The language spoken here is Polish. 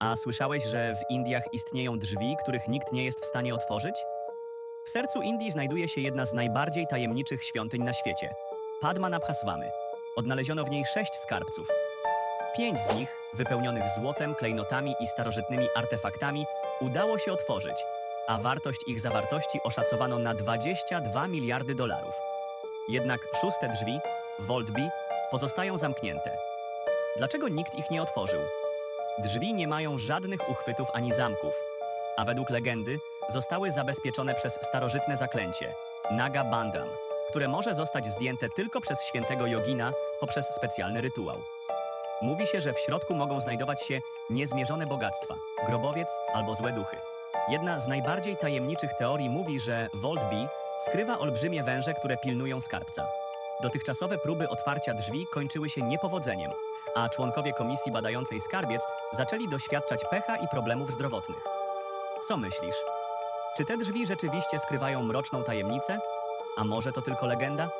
A słyszałeś, że w Indiach istnieją drzwi, których nikt nie jest w stanie otworzyć? W sercu Indii znajduje się jedna z najbardziej tajemniczych świątyń na świecie Padmanabhaswamy. Odnaleziono w niej sześć skarbców. Pięć z nich, wypełnionych złotem, klejnotami i starożytnymi artefaktami, udało się otworzyć, a wartość ich zawartości oszacowano na 22 miliardy dolarów. Jednak szóste drzwi, Vault B, pozostają zamknięte. Dlaczego nikt ich nie otworzył? Drzwi nie mają żadnych uchwytów ani zamków, a według legendy zostały zabezpieczone przez starożytne zaklęcie Naga Bandham, które może zostać zdjęte tylko przez świętego jogina poprzez specjalny rytuał. Mówi się, że w środku mogą znajdować się niezmierzone bogactwa, grobowiec albo złe duchy. Jedna z najbardziej tajemniczych teorii mówi, że Vault B skrywa olbrzymie węże, które pilnują skarbca. Dotychczasowe próby otwarcia drzwi kończyły się niepowodzeniem, a członkowie komisji badającej skarbiec zaczęli doświadczać pecha i problemów zdrowotnych. Co myślisz? Czy te drzwi rzeczywiście skrywają mroczną tajemnicę? A może to tylko legenda?